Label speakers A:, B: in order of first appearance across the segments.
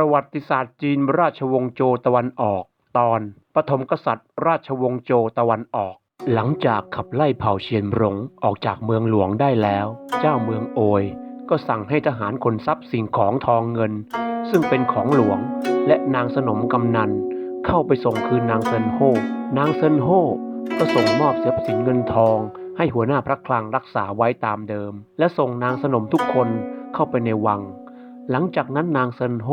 A: ประวัติศาสตร์จีนราชวงศ์โจตะวันออก ตอนปฐมกษัตริย์ ราชวงศ์โจตะวันออก หลังจากขับไล่เผ่าเชียนหลงออกจากเมืองหลวงได้แล้ว เจ้าเมืองโอย ก็สั่งให้ทหารขนทรัพย์สิ่งของทองเงิน ซึ่งเป็นของหลวง และนางสนมกำนัน เข้าไปส่งคืนนางเซินโฮนางเซินโฮก็ส่งมอบทรัพย์สินเงินทอง ให้หัวหน้าพระคลังรักษาไว้ตามเดิม และส่งนางสนมทุกคนเข้าไปในวังหลังจากนั้นนางเซินโฮ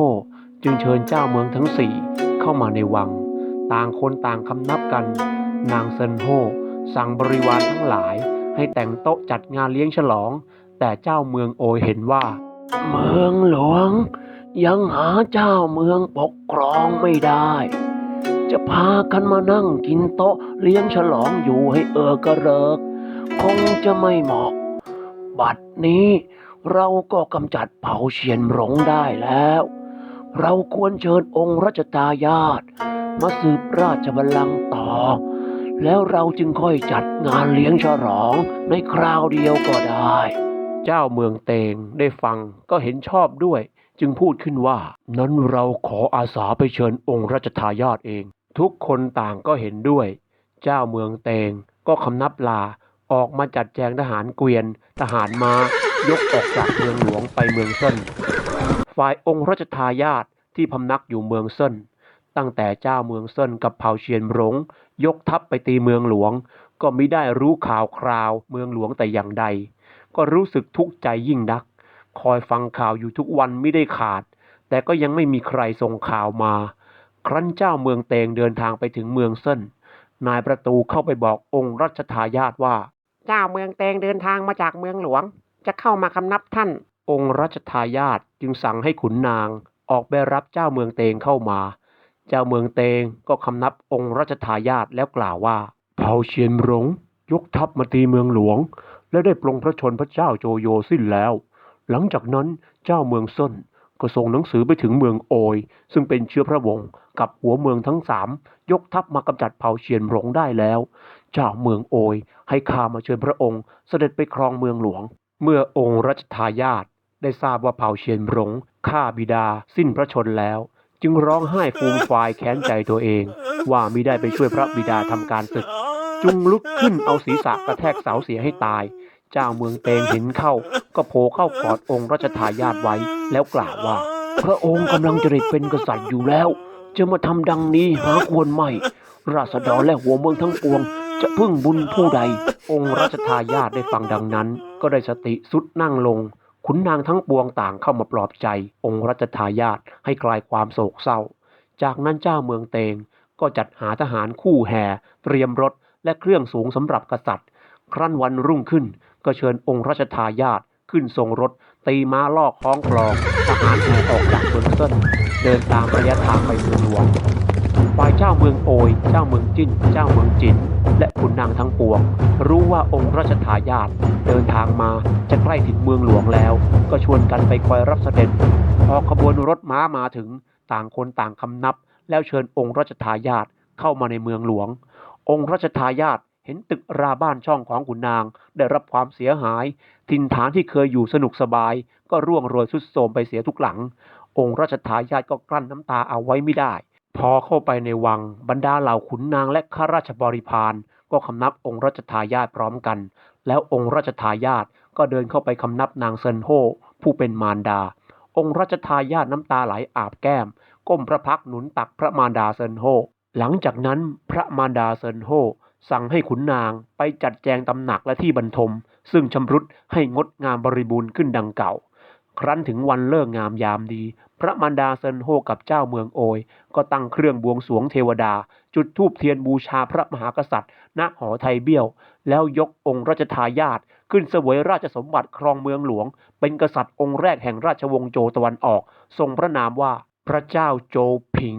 A: จึงเชิญเจ้าเมืองทั้งสี่เข้ามาในวัง ต่างคนต่างคำนับกัน นางเซินโฮสั่งบริวารทั้งหลาย ให้แต่งโต๊ะจัดงานเลี้ยงฉลอง แต่เจ้าเมืองโอยเห็นว่า เมืองหลวง ยังหาเจ้าเมืองปกครองไม่ได้ จะพากันมานั่งกินโต๊ะเลี้ยงฉลองอยู่ให้เออกระเริก คงจะไม่เหมาะ บัดนี้เราก็กำจัดเผ่าเฉียนหลงได้แล้ว เราควรเชิญองค์รัชทายาทมาสืบราชบัลลังก์ต่อ แล้วเราจึงค่อยจัดงานเลี้ยงฉลองในคราวเดียวก็ได้ เจ้าเมืองเตงได้ฟังก็เห็นชอบด้วย จึงพูดขึ้นว่า นั้นเราขออาสาไปเชิญองค์รัชทายาทเอง ทุกคนต่างก็เห็นด้วย เจ้าเมืองเตงก็คำนับลาออกมาจัดแจงทหารเกวียน ทหารมายกออกจากเมืองหลวงไปเมืองเซิน ฝ่ายองค์รัชทายาทที่พำนักอยู่เมืองเซินตั้งแต่เจ้าเมืองเซินกับเผ่าเชียนหลง ยกทัพไปตีเมืองหลวง ก็มิได้รู้ข่าวคราวเมืองหลวงแต่อย่างใด ก็รู้สึกทุกข์ใจยิ่งนัก คอยฟังข่าวอยู่ทุกวันไม่ได้ขาด แต่ก็ยังไม่มีใครส่งข่าวมา ครั้นเจ้าเมืองเตงเดินทางไปถึงเมืองเซินนายประตูเข้าไปบอกองค์รัชทายาทว่า
B: เจ้าเมืองเตงเดินทางมาจากเมืองหลวง จะเข้ามาคำนับท่าน
A: องค์รัชทายาทจึงสั่งให้ขุนนางออกไปรับเจ้าเมืองเตงเข้ามา เจ้าเมืองเตงก็คำนับองค์รัชทายาทแล้วกล่าวว่าเผ่าเชียนหลงยกทัพมาตีเมืองหลวง และได้ปลงพระชนพระเจ้าโจโยสิ้นแล้ว หลังจากนั้นเจ้าเมืองส้นก็ส่งหนังสือไปถึงเมืองโอย ซึ่งเป็นเชื้อพระวงศ์กับหัวเมืองทั้งสามยกทัพมากำจัดเผ่าเชียนหลงได้แล้ว เจ้าเมืองโอย ให้ข้ามาเชิญพระองค์ เสด็จไปครองเมืองหลวง เมื่อองค์รัชทายาท ได้ทราบว่าเผ่าเชียนหลงฆ่าบิดาสิ้นพระชนแล้ว จึงร้องไห้ฟูมฟายแค้นใจตัวเอง ว่ามิได้ไปช่วยพระบิดาทำการศึก จุงลุกขึ้นเอาศีรษะกระแทกเสาเสียให้ตาย เจ้าเมืองเตงเห็นเข้า ก็โผล่เข้ากอดองค์รัชทายาทไว้แล้วกล่าวว่า พระองค์กำลังจะได้เป็นกษัตริย์อยู่แล้ว จะมาทำดังนี้หาควรไม่ ราษฎรและหัวเมืองทั้งปวงจะพึ่งบุญผู้ใด องค์รัชทายาทได้ฟังดังนั้น ก็ได้สติสุดนั่งลง ขุนนางทั้งปวงต่างเข้ามาปลอบใจ องค์รัชทายาทให้คลายความโศกเศร้า จากนั้นเจ้าเมืองเตงก็จัดหาทหารคู่แห่เตรียมรถและเครื่องสูงสำหรับกษัตริย์ ครั้นวันรุ่งขึ้นก็เชิญองค์รัชทายาทขึ้นทรงรถ ตีม้าลอกคล้องกลอง ทหารแห่ออกจากเมืองเซินเดินตามระยะทางไปเมืองหลวง ฝ่ายเจ้าเมืองโอย เจ้าเมืองจิ้น เจ้าเมืองจิน และขุนนางทั้งปวง รู้ว่าองค์รัชทายาทเดินทางมาจะใกล้ถึงเมืองหลวงแล้ว ก็ชวนกันไปคอยรับเสด็จ พอขบวนรถม้ามาถึงต่างคนต่างคำนับ แล้วเชิญองค์รัชทายาทเข้ามาในเมืองหลวง องค์รัชทายาทเห็นตึกราบ้านช่องของขุนนาง ได้รับความเสียหายถิ่นฐานที่เคยอยู่สนุกสบาย ก็ร่วงโรยทรุดโทรมไปเสียทุกหลัง องค์รัชทายาทก็กลั้นน้ำตาเอาไว้ไม่ได้ พอเข้าไปในวังบรรดาเหล่าขุนนางและข้าราชบริพารก็คำนับองค์รัชทายาทพร้อมกัน แล้วองค์รัชทายาทก็เดินเข้าไปคำนับนางเซินโฮผู้เป็นมารดา องค์รัชทายาทน้ำตาไหลอาบแก้ม ก้มพระพักหนุนตักพระมารดาเซินโฮหลังจากนั้นพระมารดาเซินโฮสั่งให้ขุนนางไปจัดแจงตำหนักและที่บรรทม ซึ่งชำรุดให้งดงามบริบูรณ์ขึ้นดังเก่า ครั้นถึงวันเลิกงามยามดี ระมารดาเซินโฮกับเจ้าเมืองโอย ก็ตั้งเครื่องบวงสวงเทวดา จุดธูปเทียนบูชาพระมหากษัตริย์ ณหอไทยเบี้ยว แล้วยกองค์ราชทายาทขึ้นเสวยราชสมบัติครองเมืองหลวง เป็นกษัตริย์องค์แรกแห่งราชวงศ์โจตะวันออก ทรงพระนามว่าพระเจ้าโจผิง